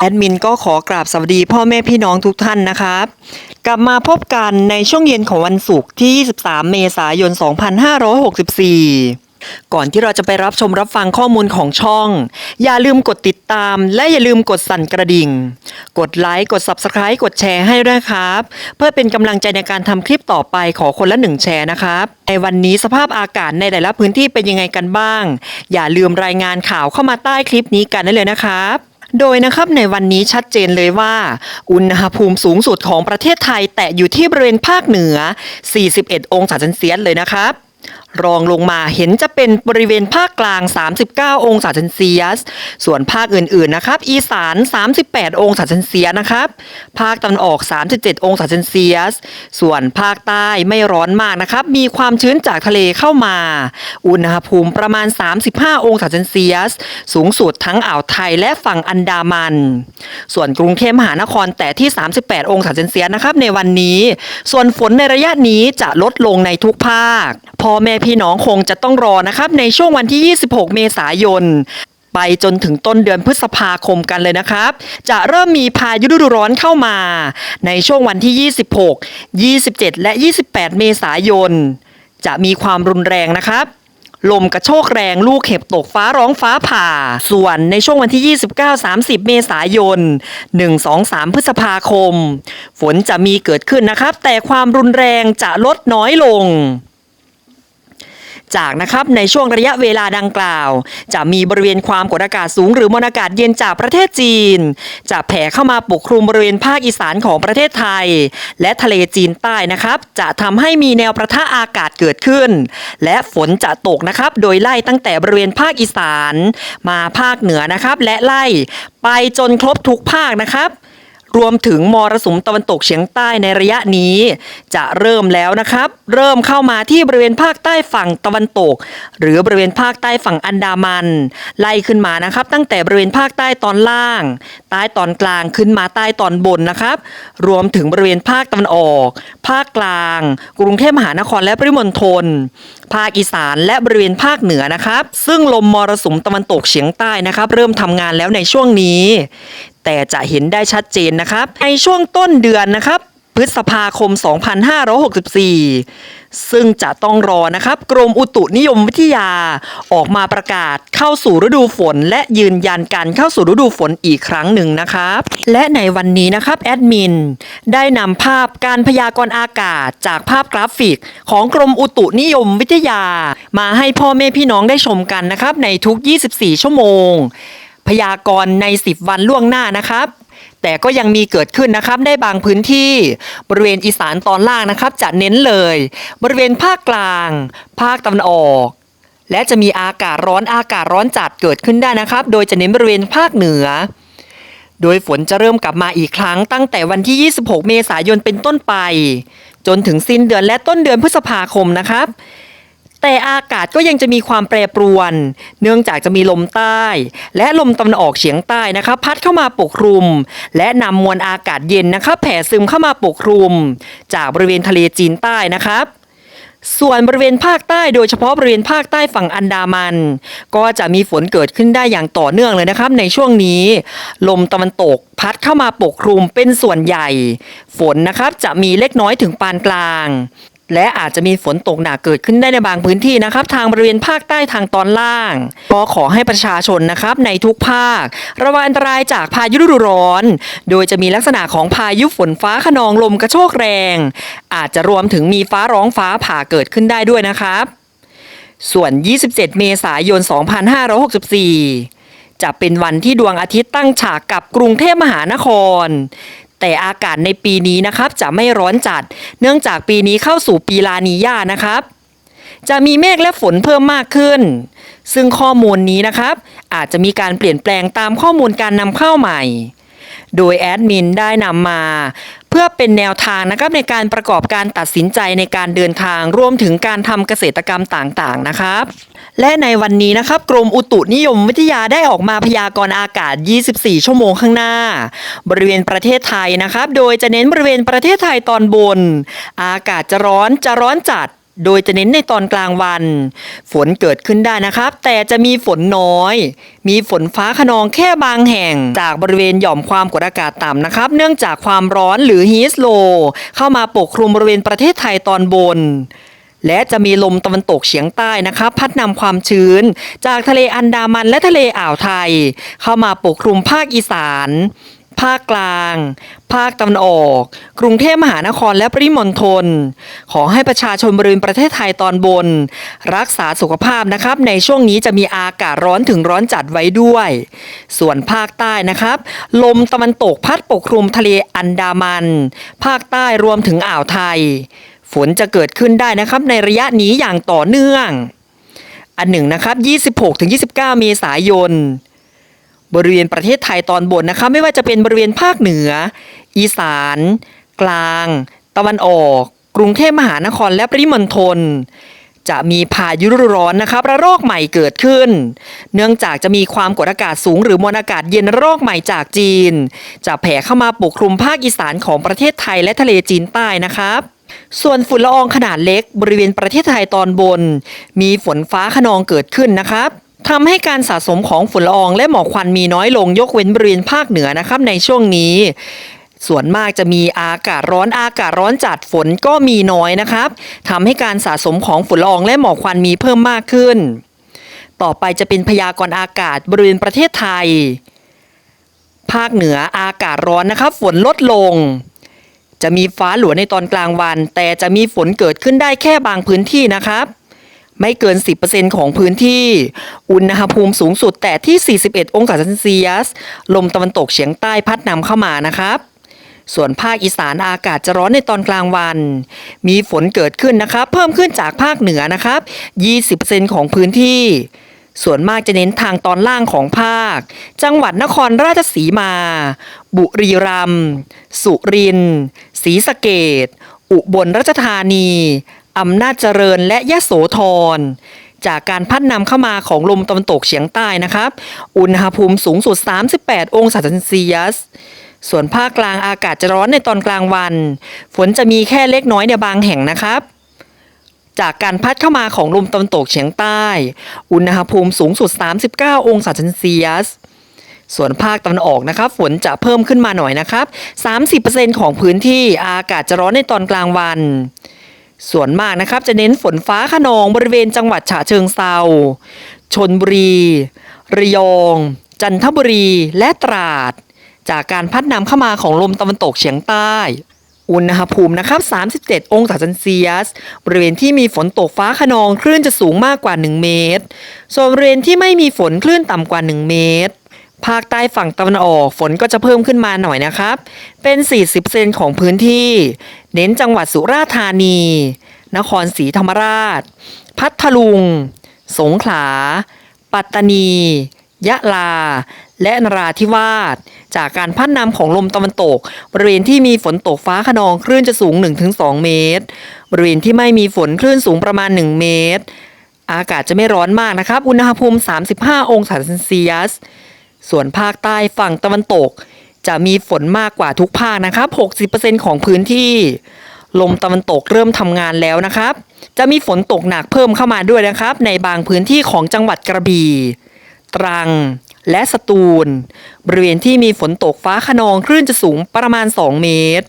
แอดมินก็ขอกราบสวัสดีพ่อแม่พี่น้องทุกท่านนะครับ กลับมาพบกันในช่วงเย็นของวันศุกร์ที่ 23 เมษายน 2564 ก่อนที่เราจะไปรับชมรับฟังข้อมูลของช่อง อย่าลืมกดติดตาม และอย่าลืมกดสั่นกระดิ่ง กดไลค์กด Subscribe กดแชร์ให้ด้วยครับ เพื่อเป็นกำลังใจในการทำคลิปต่อไปขอคนละหนึ่งแชร์นะครับ ในวันนี้สภาพอากาศในแต่ละพื้นที่เป็นยังไงกันบ้าง อย่าลืมรายงานข่าวเข้ามาใต้คลิปนี้กันได้เลยนะครับ โดยนะครับในวันนี้ชัดเจนเลยว่า อุณหภูมิสูงสุดของประเทศไทยแตะอยู่ที่บริเวณภาคเหนือ 41 องศาเซนเซียสเลยนะครับรองลงมาเห็นจะเป็นบริเวณภาคกลาง 39 องศาเซนเซียส ส่วนภาคอื่นๆนะครับ อีสาน 38 องศาเซนเซียสนะครับ ภาคตะวันออก 37 องศาเซนเซียส ส่วนภาคใต้ไม่ร้อนมากนะครับ มีความชื้นจากทะเลเข้ามา อุณหภูมิประมาณ 35 องศาเซนเซียส สูงสุดทั้งอ่าวไทยและฝั่งอันดามัน ส่วนกรุงเทพมหานครแต่ที่ 38 องศาเซนเซียสนะครับในวันนี้ ส่วนฝนในระยะนี้จะลดลงในทุกภาค พ่อแม่พี่น้องคงจะต้องรอนะครับในช่วงวันที่ 26 เมษายนไปจนถึงต้นเดือนพฤษภาคมกันเลยนะครับ จะเริ่มมีพายุฤดูร้อนเข้ามา ในช่วงวันที่ 26 27 และ 28 เมษายน จะมีความรุนแรงนะครับ ลมกระโชกแรงลูกเห็บตกฟ้าร้องฟ้าผ่า ส่วนในช่วงวันที่ 29-30 เมษายน 1-2-3 พฤษภาคม ฝนจะมีเกิดขึ้นนะครับ แต่ความรุนแรงจะลดน้อยลง จากนะครับในช่วงระยะเวลาดังกล่าว จะมีบริเวณความกดอากาศสูง หรือมวลอากาศเย็นจากประเทศจีน จะแผ่เข้ามาปกคลุมบริเวณภาคอีสานของประเทศไทย และทะเลจีนใต้นะครับ จะทำให้มีแนวประทะอากาศเกิดขึ้น และฝนจะตกนะครับ โดยไล่ตั้งแต่บริเวณภาคอีสาน มาภาคเหนือนะครับ และไล่ไปจนครบทุกภาคนะครับ รวมถึงมรสุมตะวันตกเฉียงใต้ในระยะนี้ จะเริ่มแล้วนะครับ เริ่มเข้ามาที่บริเวณภาคใต้ฝั่งตะวันตก หรือบริเวณภาคใต้ฝั่งอันดามัน ไล่ขึ้นมานะครับ ตั้งแต่บริเวณภาคใต้ตอนล่าง ใต้ตอนกลางขึ้นมาใต้ตอนบนนะครับ รวมถึงบริเวณภาคตะวันออก ภาคกลาง กรุงเทพมหานครและปริมณฑลภาคอีสานและบริเวณภาคเหนือนะครับ ซึ่งลมมรสุมตะวันตกเฉียงใต้นะครับ เริ่มทำงานแล้วในช่วงนี้ แต่จะเห็นได้ชัดเจนนะครับ ในช่วงต้นเดือนนะครับพฤษภาคม 2564 ซึ่งจะต้องรอนะครับ กรมอุตุนิยมวิทยาออกมาประกาศเข้าสู่ฤดูฝน และยืนยันการเข้าสู่ฤดูฝนอีกครั้งหนึ่งนะครับ และในวันนี้นะครับแอดมินได้นำภาพการพยากรณ์อากาศจากภาพกราฟิก ของกรมอุตุนิยมวิทยา มาให้พ่อแม่พี่น้องได้ชมกันนะครับ ในทุก 24 ชั่วโมง พยากรณ์ใน 10 วันล่วงหน้านะครับ แต่ก็ยังมีเกิดขึ้นนะครับได้บางพื้นที่บริเวณอีสานตอนล่างนะครับ จะเน้นเลย บริเวณภาคกลาง ภาคตะวันออก และจะมีอากาศร้อนอากาศร้อนจัดเกิดขึ้นได้นะครับ โดยจะเน้นบริเวณภาคเหนือ โดยฝนจะเริ่มกลับมาอีกครั้งตั้งแต่วันที่ 26 เมษายนเป็นต้นไป จนถึงสิ้นเดือนและต้นเดือนพฤษภาคมนะครับ แต่อากาศก็ยังจะมีความแปรปรวน เนื่องจากจะมีลมใต้ และลมตะวันออกเฉียงใต้นะครับพัดเข้ามาปกคลุม และนำมวลอากาศเย็นนะครับแผ่ซึมเข้ามาปกคลุม จากบริเวณทะเลจีนใต้นะครับส่วนบริเวณภาคใต้โดยเฉพาะบริเวณภาคใต้ฝั่งอันดามัน ก็จะมีฝนเกิดขึ้นได้อย่างต่อเนื่องเลยนะครับในช่วงนี้ ลมตะวันตกพัดเข้ามาปกคลุมเป็นส่วนใหญ่ ฝนนะครับจะมีเล็กน้อยถึงปานกลาง และอาจจะมีฝนตกหนักเกิดขึ้นได้ในบางพื้นที่นะครับ ทางบริเวณภาคใต้ทางตอนล่าง ก็ขอให้ประชาชนนะครับในทุกภาค ระวังอันตรายจากพายุฤดูร้อน โดยจะมีลักษณะของพายุฝนฟ้าขนองลมกระโชกแรง อาจจะรวมถึงมีฟ้าร้องฟ้าผ่าเกิดขึ้นได้ด้วยนะครับ ส่วน 27 เมษายน 2564จะเป็นวันที่ดวงอาทิตย์ตั้งฉากกับกรุงเทพมหานคร แต่อากาศในปีนี้นะครับจะไม่ร้อนจัด เนื่องจากปีนี้เข้าสู่ปีลานีญานะครับ จะมีเมฆและฝนเพิ่มมากขึ้น ซึ่งข้อมูลนี้นะครับ อาจจะมีการเปลี่ยนแปลงตามข้อมูลการนำเข้าใหม่ โดยแอดมินได้นำมา เพื่อเป็นแนวทางนะครับในการประกอบการตัดสินใจในการเดินทางรวมถึงการทำเกษตรกรรมต่างๆนะครับ และในวันนี้นะครับกรมอุตุนิยมวิทยาได้ออกมาพยากรณ์อากาศ 24 ชั่วโมงข้างหน้า บริเวณประเทศไทยนะครับ โดยจะเน้นบริเวณประเทศไทยตอนบน อากาศจะร้อนจะร้อนจัด โดยจะเน้นในตอนกลางวัน ฝนเกิดขึ้นได้นะครับ แต่จะมีฝนน้อย มีฝนฟ้าขนองแค่บางแห่ง จากบริเวณหย่อมความกดอากาศต่ำนะครับ เนื่องจากความร้อนหรือฮีสโลเข้ามาปกคลุมบริเวณประเทศไทยตอนบน และจะมีลมตะวันตกเฉียงใต้นะครับพัดนำความชื้น จากทะเลอันดามันและทะเลอ่าวไทย เข้ามาปกคลุมภาคอีสาน ภาคกลาง ภาคตะวันออก กรุงเทพมหานครและปริมณฑลขอให้ประชาชนบริเวณประเทศไทยตอนบน รักษาสุขภาพนะครับ ในช่วงนี้จะมีอากาศร้อนถึงร้อนจัดไว้ด้วย ส่วนภาคใต้นะครับ ลมตะวันตกพัดปกคลุมทะเลอันดามัน ภาคใต้รวมถึงอ่าวไทย ฝนจะเกิดขึ้นได้นะครับในระยะนี้อย่างต่อเนื่อง อันหนึ่งนะครับ 26-29 เมษายน บริเวณประเทศไทยตอนบนนะคะไม่ว่าจะเป็นบริเวณภาคเหนือ อีสาน กลาง ตะวันออก กรุงเทพมหานครและปริมณฑลจะมีพายุฤดูร้อนนะครับระลอกใหม่เกิดขึ้น เนื่องจากจะมีความกดอากาศสูงหรือมวลอากาศเย็นระลอกใหม่จากจีน จะแผ่เข้ามาปกคลุมภาคอีสานของประเทศไทยและทะเลจีนใต้นะครับ ส่วนฝุ่นละอองขนาดเล็กบริเวณประเทศไทยตอนบน มีฝนฟ้าขนองเกิดขึ้นนะครับทำให้การสะสมของฝุ่นละอองและหมอกควันมีน้อยลงยกเว้นบริเวณภาคเหนือนะครับในช่วงนี้ ส่วนมากจะมีอากาศร้อนอากาศร้อนจัดฝนก็มีน้อยนะครับทำให้การสะสมของฝุ่นละอองและหมอกควันมีเพิ่มมากขึ้น ต่อไปจะเป็นพยากรณ์อากาศบริเวณประเทศไทย ภาคเหนืออากาศร้อนนะครับ ฝนลดลง จะมีฟ้าหลัวในตอนกลางวัน แต่จะมีฝนเกิดขึ้นได้แค่บางพื้นที่นะครับ ไม่เกิน 10%ของพื้นที่ อุณหภูมิสูงสุดแต่ที่ 41 องศาเซนเซียส ลมตะวันตกเฉียงใต้พัดนำเข้ามานะครับส่วนภาคอีสานอากาศจะร้อนในตอนกลางวัน มีฝนเกิดขึ้นนะครับ เพิ่มขึ้นจากภาคเหนือนะครับ 20%ของพื้นที่ ส่วนมากจะเน้นทางตอนล่างของภาค จังหวัดนครราชสีมา บุรีรัมย์สุรินทร์ศรีสะเกดอุบลราชธานีอำนาจเจริญและยะโสธรจากการพัดนำเข้ามาของลมตะวันตกเฉียงใต้นะครับ อุณหภูมิสูงสุด 38 องศาเซนเซียส ส่วนภาคกลางอากาศจะร้อนในตอนกลางวัน ฝนจะมีแค่เล็กน้อยในบางแห่งนะครับ จากการพัดเข้ามาของลมตะวันตกเฉียงใต้ อุณหภูมิสูงสุด 39 องศาเซนเซียส ส่วนภาคตะวันออกนะครับฝนจะเพิ่มขึ้นมาหน่อยนะครับ 30%ของพื้นที่อากาศจะร้อนในตอนกลางวัน ส่วนมากนะครับจะเน้นฝนฟ้าขนองบริเวณจังหวัดฉะเชิงเซาชนบุรี ระยอง จันทบุรีและตราด จากการพัดนำเข้ามาของลมตะวันตกเฉียงใต้ อุณหภูมินะครับ 37 องศาเซนเซียส บริเวณที่มีฝนตกฟ้าขนองคลื่นจะสูงมากกว่า 1 เมตร ส่วนบริเวณที่ไม่มีฝนคลื่นต่ำกว่า 1 เมตร ภาคใต้ฝั่งตะวันออกฝนก็จะเพิ่มขึ้นมาหน่อยนะครับ เป็น 40%ของพื้นที่ เน้นจังหวัดสุราษฎร์ธานี นครศรีธรรมราช พัทลุง สงขลา ปัตตานี ยะลา และนราธิวาส จากการพัดนำของลมตะวันตก บริเวณที่มีฝนตกฟ้าขนองคลื่นจะสูง 1-2 เมตร บริเวณที่ไม่มีฝนคลื่นสูงประมาณ 1 เมตร อากาศจะไม่ร้อนมากนะครับ อุณหภูมิ 35 องศาเซนเซียส ส่วนภาคใต้ฝั่งตะวันตก จะมีฝนมากกว่าทุกภาคนะครับ 60%ของพื้นที่ ลมตะวันตกเริ่มทำงานแล้วนะครับ จะมีฝนตกหนักเพิ่มเข้ามาด้วยนะครับ ในบางพื้นที่ของจังหวัดกระบี่ ตรัง และสตูล บริเวณที่มีฝนตกฟ้าขนองคลื่นจะสูงประมาณ 2 เมตร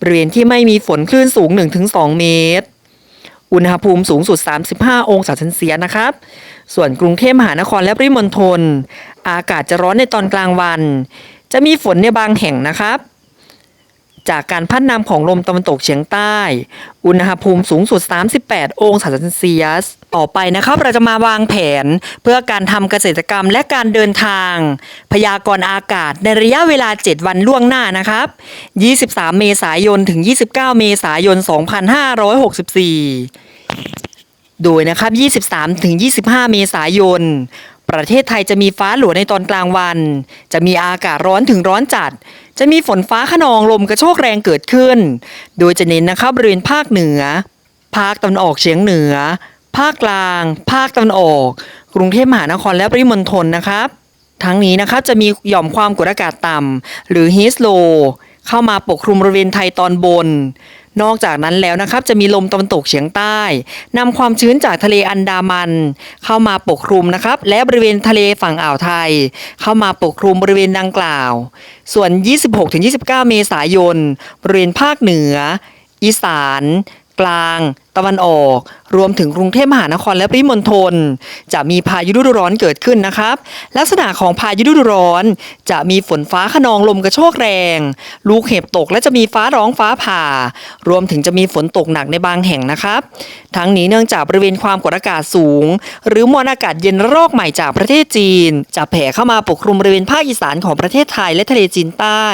บริเวณที่ไม่มีฝนคลื่นสูง 1-2 เมตร อุณหภูมิสูงสุด 35 องศาเซนเซียสนะครับ ส่วนกรุงเทพมหานครและปริมณฑลอากาศจะร้อนในตอนกลางวัน จะมีฝนในบางแห่งนะครับจากการพัดนำของลมตะวันตกเฉียงใต้ อุณหภูมิสูงสุด 38 องศาเซนเซียส ต่อไปนะครับเราจะมาวางแผนเพื่อการทำเกษตรกรรมและการเดินทาง พยากรณ์อากาศในระยะเวลา 7 วันล่วงหน้านะครับ 23 เมษายนถึง 29 เมษายน 2564 โดยนะครับ 23 ถึง 25 เมษายน ประเทศไทยจะมีฟ้าหลัวในตอนกลางวัน จะมีอากาศร้อนถึงร้อนจัด จะมีฝนฟ้าขนองลมกระโชกแรงเกิดขึ้น โดยจะเน้นนะครับบริเวณภาคเหนือภาคตะวันออกเฉียงเหนือ ภาคกลาง ภาคตะวันออก กรุงเทพมหานครและปริมณฑลนะครับ ทั้งนี้นะครับจะมีหย่อมความกดอากาศต่ำหรือฮีสโลเข้ามาปกคลุมบริเวณไทยตอนบน นอกจากนั้นแล้วนะครับจะมีลมตะวันตกเฉียงใต้นำความชื้นจากทะเลอันดามัน เข้ามาปกคลุมนะครับ และบริเวณทะเลฝั่งอ่าวไทย เข้ามาปกคลุมบริเวณดังกล่าว ส่วน 26-29 เมษายน บริเวณภาคเหนือ อีสาน กลางตะวันออก รวมถึงกรุงเทพมหานครและปริมณฑลจะมีพายุฤดูร้อนเกิดขึ้นนะครับ ลักษณะของพายุฤดูร้อน จะมีฝนฟ้าขนองลมกระโชกแรง ลูกเห็บตกและจะมีฟ้าร้องฟ้าผ่า รวมถึงจะมีฝนตกหนักในบางแห่งนะครับ ทั้งนี้เนื่องจากบริเวณความกดอากาศสูง หรือมวลอากาศเย็นระลอกใหม่จากประเทศจีน จะแผ่เข้ามาปกคลุมบริเวณภาคอีสานของประเทศไทยและทะเลจีนใต้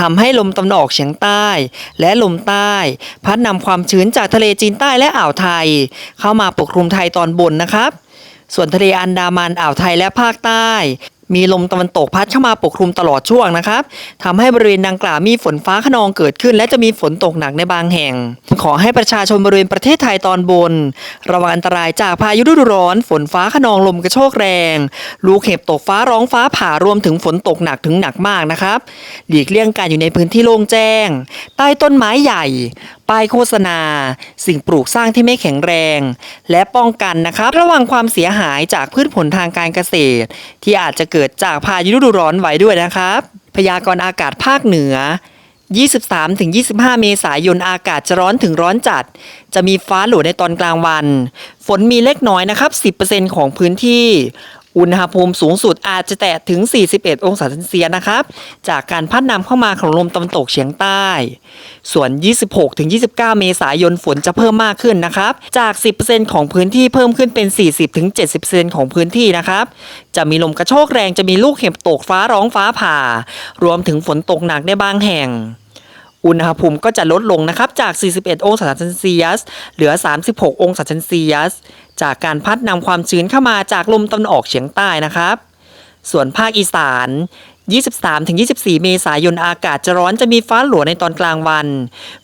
ทำให้ลมตะวันออกเฉียงใต้ และลมใต้ พัดนำความชื้นจากทะเลจีนใต้และอ่าวไทย เข้ามาปกคลุมไทยตอนบนนะครับ ส่วนทะเลอันดามันอ่าวไทยและภาคใต้ มีลมตะวันตกพัดเข้ามาปกคลุมตลอดช่วงนะครับทำให้บริเวณดังกล่าวมีฝนฟ้าขนองเกิดขึ้น และจะมีฝนตกหนักในบางแห่ง ขอให้ประชาชนบริเวณประเทศไทยตอนบน ระวังอันตรายจากพายุฤดูร้อน ฝนฟ้าขนองลมกระโชกแรง ลูกเห็บตกฟ้าร้องฟ้าผ่ารวมถึงฝนตกหนักถึงหนักมากนะครับ หลีกเลี่ยงการอยู่ในพื้นที่โล่งแจ้ง ใต้ต้นไม้ใหญ่ ป้ายโฆษณา สิ่งปลูกสร้างที่ไม่แข็งแรง และป้องกันนะครับระวังความเสียหายจากพืชผลทางการเกษตร ที่อาจจะเกิดจากพายุฤดูร้อนไว้ด้วยนะครับ พยากรณ์อากาศภาคเหนือ 23-25 เมษายนอากาศจะร้อนถึงร้อนจัด จะมีฟ้าหลวในตอนกลางวัน ฝนมีเล็กน้อยนะครับ 10%ของพื้นที่ อุณหภูมิสูงสุดอาจจะแตะถึง 41 องศาเซนเซียสนะครับ จากการพัดนำเข้ามาของลมตะวันตกเฉียงใต้ ส่วน 26-29 เมษายนฝนจะเพิ่มมากขึ้นนะครับ จาก 10%ของพื้นที่เพิ่มขึ้นเป็น 40-70%ของพื้นที่นะครับ จะมีลมกระโชกแรงจะมีลูกเห็บตกฟ้าร้องฟ้าผ่า รวมถึงฝนตกหนักในบางแห่งอุณหภูมิก็จะลดลงนะครับ จาก 41 องศาเซนเซียส เหลือ 36 องศาเซนเซียส จากการพัดนำความชื้นเข้ามาจากลมตะวันออกเฉียงใต้นะครับ ส่วนภาคอีสาน 23-24 เมษายนอากาศจะร้อนจะมีฟ้าหลัวในตอนกลางวัน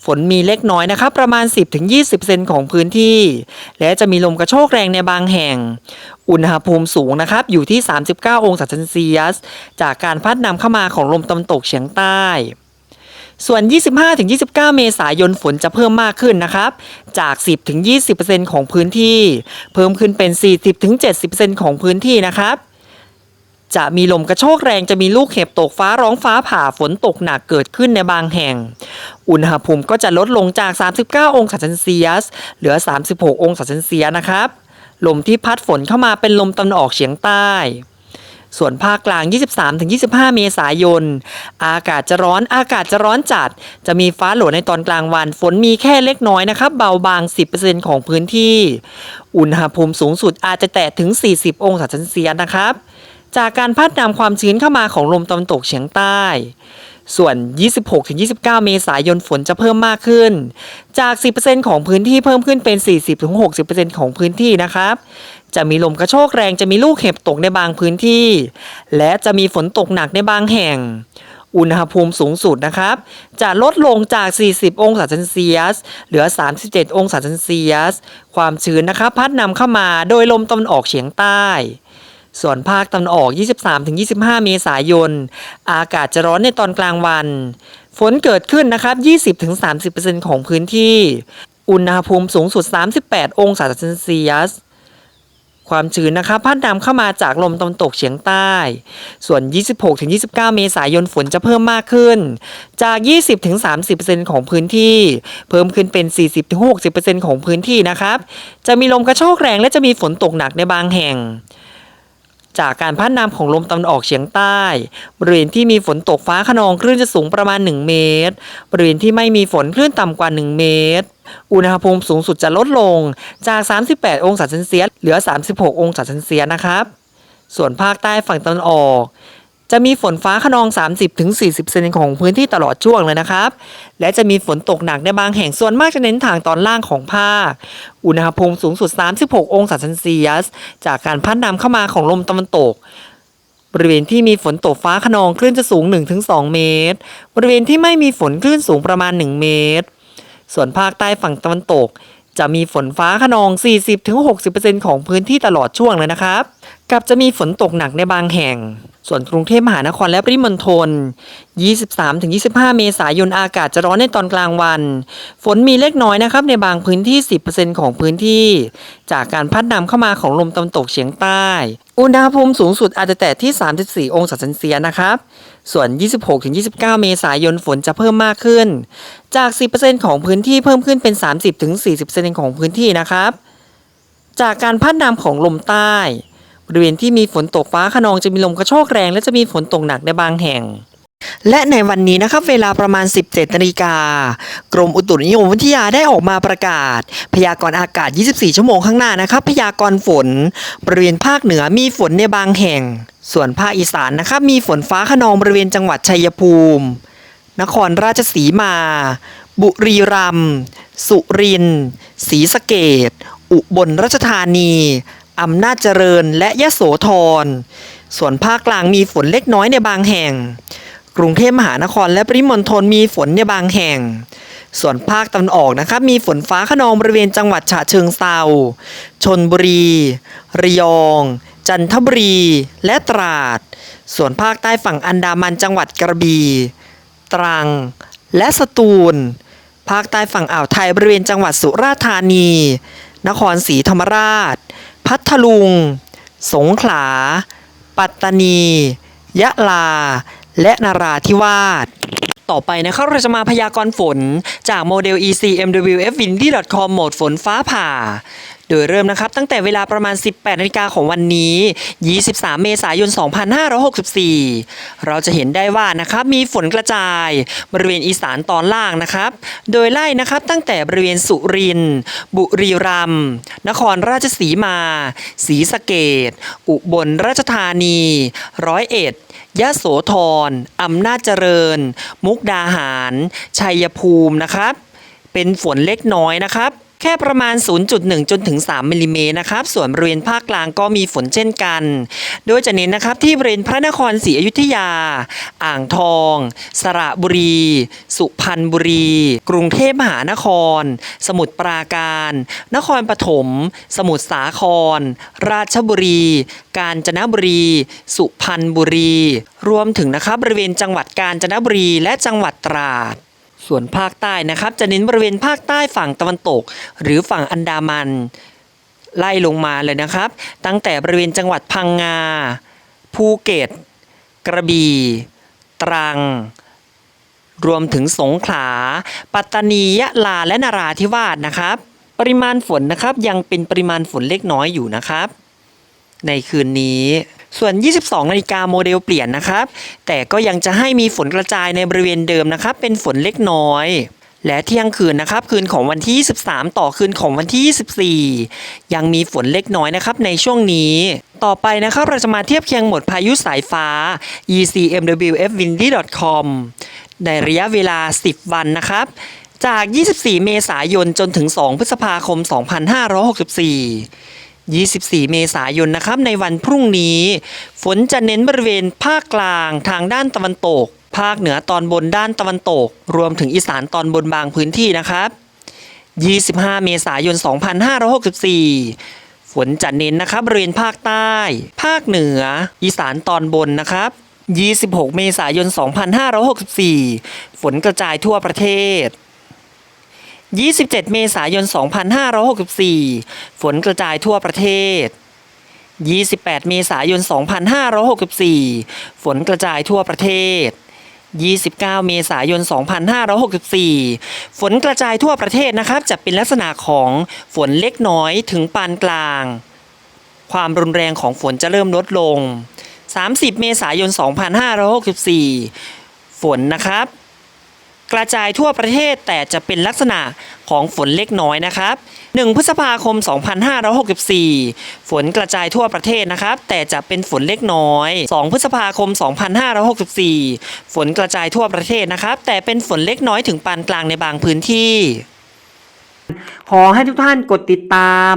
ฝนมีเล็กน้อยนะครับ ประมาณ 10-20%ของพื้นที่ และจะมีลมกระโชกแรงในบางแห่ง อุณหภูมิสูงนะครับ อยู่ที่ 39 องศาเซนเซียส จากการพัดนำเข้ามาของลมตะวันตกเฉียงใต้ ส่วน 25-29 เมษายนฝนจะเพิ่มมากขึ้นนะครับ จาก 10-20%ของพื้นที่ เพิ่มขึ้นเป็น 40-70%ของพื้นที่นะครับจะมีลมกระโชกแรงจะมีลูกเห็บตกฟ้าร้องฟ้าผ่าฝนตกหนักเกิดขึ้นในบางแห่ง อุณหภูมิก็จะลดลงจาก 39 องศาเซนเซียส เหลือ 36 องศาเซนเซียสนะครับ ลมที่พัดฝนเข้ามาเป็นลมตะวันออกเฉียงใต้ ส่วนภาคกลาง 23-25 เมษายน อากาศจะร้อนอากาศจะร้อนจัด จะมีฟ้าหลวในตอนกลางวัน ฝนมีแค่เล็กน้อยนะครับ เบาบาง 10%ของพื้นที่ อุณหภูมิสูงสุดอาจจะแตะถึง 40 องศาเซลเซียสนะครับ จากการพัดนำความชื้นเข้ามาของลมตะวันตกเฉียงใต้ ส่วน 26-29 เมษายนฝนจะเพิ่มมากขึ้น จาก 10%ของพื้นที่เพิ่มขึ้นเป็น 40-60%ของพื้นที่นะครับ จะมีลมกระโชกแรงจะมีลูกเห็บตกในบางพื้นที่ และจะมีฝนตกหนักในบางแห่ง อุณหภูมิสูงสุดนะครับ จะลดลงจาก 40 องศาเซนเซียส เหลือ 37 องศาเซนเซียส ความชื้นนะครับ พัดนำเข้ามาโดยลมตะวันออกเฉียงใต้ ส่วนภาคตะวันออก 23-25 เมษายน อากาศจะร้อนในตอนกลางวัน ฝนเกิดขึ้นนะครับ 20-30%ของพื้นที่ อุณหภูมิสูงสุด 38 องศาเซนเซียส ความชื้นนะคะพัดนำเข้ามาจากลมตะวันตกเฉียงใต้ ส่วน 26-29 เมษายนฝนจะเพิ่มมากขึ้น จาก 20-30%ของพื้นที่ เพิ่มขึ้นเป็น 40-60%ของพื้นที่นะครับ จะมีลมกระโชกแรงและจะมีฝนตกหนักในบางแห่ง จากการพัดนำของลมตะวันออกเฉียงใต้ บริเวณที่มีฝนตกฟ้าขนองคลื่นจะสูงประมาณ 1 เมตร บริเวณที่ไม่มีฝนคลื่นต่ำกว่า 1 เมตร อุณหภูมิสูงสุดจะลดลงจาก 38 องศาเซนเซียสเหลือ 36 องศาเซนเซียสนะครับ ส่วนภาคใต้ฝั่งตะวันออก จะมีฝนฟ้าขนอง 30-40เซนของพื้นที่ตลอดช่วงเลยนะครับ และจะมีฝนตกหนักในบางแห่งส่วนมากจะเน้นทางตอนล่างของภาค อุณหภูมิสูงสุด 36 องศาเซนเซียส จากการพัดนำเข้ามาของลมตะวันตก บริเวณที่มีฝนตกฟ้าขนองคลื่นจะสูง 1-2 เมตร บริเวณที่ไม่มีฝนคลื่นสูงประมาณ 1 เมตร ส่วนภาคใต้ฝั่งตะวันตก จะมีฝนฟ้าขนอง 40-60%ของพื้นที่ตลอดช่วงเลยนะครับ กับจะมีฝนตกหนักในบางแห่ง ส่วนกรุงเทพมหานครและปริมณฑล 23-25 เมษายนอากาศจะร้อนในตอนกลางวัน ฝนมีเล็กน้อยนะครับในบางพื้นที่ 10%ของพื้นที่ จากการพัดนำเข้ามาของลมตะวันตกเฉียงใต้ อุณหภูมิสูงสุดอาจจะแตะที่ 34 องศาเซนเซียสนะครับ ส่วน 26-29 เมษายนฝนจะเพิ่มมากขึ้น จาก 10%ของพื้นที่เพิ่มขึ้นเป็น 30-40%ของพื้นที่นะครับ จากการพัดนำของลมใต้ บริเวณที่มีฝนตกฟ้าขนองจะมีลมกระโชกแรง และจะมีฝนตกหนักในบางแห่ง และในวันนี้นะครับเวลาประมาณ 17นาฬิกากรมอุตุนิยมวิทยาได้ออกมาประกาศ พยากรณ์อากาศ 24 ชั่วโมงข้างหน้านะครับ พยากรณ์ฝน บริเวณภาคเหนือมีฝนในบางแห่ง ส่วนภาคอีสานนะครับมีฝนฟ้าขนองบริเวณจังหวัดชัยภูมิ นครราชสีมา บุรีรัมย์สุรินทร์ศรีสะเกดอุบลราชธานี อำนาจเจริญและยะโสธร ส่วนภาคกลางมีฝนเล็กน้อยในบางแห่ง กรุงเทพมหานครและปริมณฑลมีฝนในบางแห่ง ส่วนภาคตะวันออกนะครับมีฝนฟ้าขนองบริเวณจังหวัดฉะเชิงเซาชนบุรี ระยอง จันทบุรี และตราด ส่วนภาคใต้ฝั่งอันดามันจังหวัดกระบี่ตรัง และสตูล ภาคใต้ฝั่งอ่าวไทยบริเวณจังหวัดสุราษฎร์ธานี นครศรีธรรมราช พัทลุง สงขลา ปัตตานี ยะลา และนาราธิวาสต่อไปนะครับเราจะมาพยากรณ์ฝนจากโมเดล ECMWFWindy.com โหมดฝนฟ้าผ่า โดยเริ่มนะครับตั้งแต่เวลาประมาณ 18นาฬิกาของวันนี้ 23 เมษายน 2564 เราจะเห็นได้ว่านะครับมีฝนกระจาย บริเวณอีสานตอนล่างนะครับ โดยไล่นะครับตั้งแต่บริเวณสุรินทร์บุรีรัมย์นครราชสีมาศรีสะเกดอุบลราชธานี ร้อยเอ็ดยะโสธรอำนาจเจริญ มุกดาหาร ชัยภูมินะครับ เป็นฝนเล็กน้อยนะครับ แค่ประมาณ 0.1 จนถึง 3มิลลิเมตรนะครับ ส่วนบริเวณภาคกลางก็มีฝนเช่นกัน โดยจะเน้นนะครับที่บริเวณพระนครศรีอยุธยา อ่างทอง สระบุรี สุพรรณบุรี กรุงเทพมหานคร สมุทรปราการ นครปฐม สมุทรสาคร ราชบุรี กาญจนบุรี สุพรรณบุรี รวมถึงนะครับบริเวณจังหวัดกาญจนบุรีและจังหวัดตราด ส่วนภาคใต้นะครับ จะเน้นบริเวณภาคใต้ฝั่งตะวันตก หรือฝั่งอันดามัน ไล่ลงมาเลยนะครับ ตั้งแต่บริเวณจังหวัดพังงา ภูเก็ต กระบี่ ตรัง รวมถึงสงขลา ปัตตานียะลาและนาราธิวาสนะครับ ปริมาณฝนนะครับยังเป็นปริมาณฝนเล็กน้อยอยู่นะครับ ในคืนนี้ ส่วน 22 นาฬิกาโมเดลเปลี่ยนนะครับ แต่ก็ยังจะให้มีฝนกระจายในบริเวณเดิมนะครับ เป็นฝนเล็กน้อย และเที่ยงคืนนะครับ คืนของวันที่ 23 ต่อคืนของวันที่ 24 ยังมีฝนเล็กน้อยนะครับในช่วงนี้ ต่อไปนะครับเราจะมาเทียบเคียงหมดพายุสายฟ้า ECMWFWindy.com ในระยะเวลา 10 วันนะครับจาก 24 เมษายน จนถึง 2 พฤษภาคม 2564 24 เมษายนนะครับในวันพรุ่งนี้ ฝนจะเน้นบริเวณภาคกลางทางด้านตะวันตก ภาคเหนือตอนบนด้านตะวันตก รวมถึงอีสานตอนบนบางพื้นที่นะครับ 25 เมษายน 2564 ฝนจะเน้นนะครับบริเวณภาคใต้ ภาคเหนือ อีสานตอนบนนะครับ 26 เมษายน 2564 ฝนกระจายทั่วประเทศ 27 เมษายน 2564 ฝนกระจายทั่วประเทศ 28 เมษายน 2564 ฝนกระจายทั่วประเทศ 29 เมษายน 2564 ฝนกระจายทั่วประเทศนะครับ จะเป็นลักษณะของฝนเล็กน้อยถึงปานกลาง ความรุนแรงของฝนจะเริ่มลดลง 30 เมษายน 2564 ฝนนะครับ กระจายทั่วประเทศแต่จะเป็นลักษณะของฝนเล็กน้อยนะครับ 1 พฤษภาคม 2564 ฝนกระจายทั่วประเทศนะครับ แต่จะเป็นฝนเล็กน้อย 2 พฤษภาคม 2564 ฝนกระจายทั่วประเทศนะครับ แต่เป็นฝนเล็กน้อยถึงปานกลางในบางพื้นที่ ขอให้ทุกท่านกดติดตาม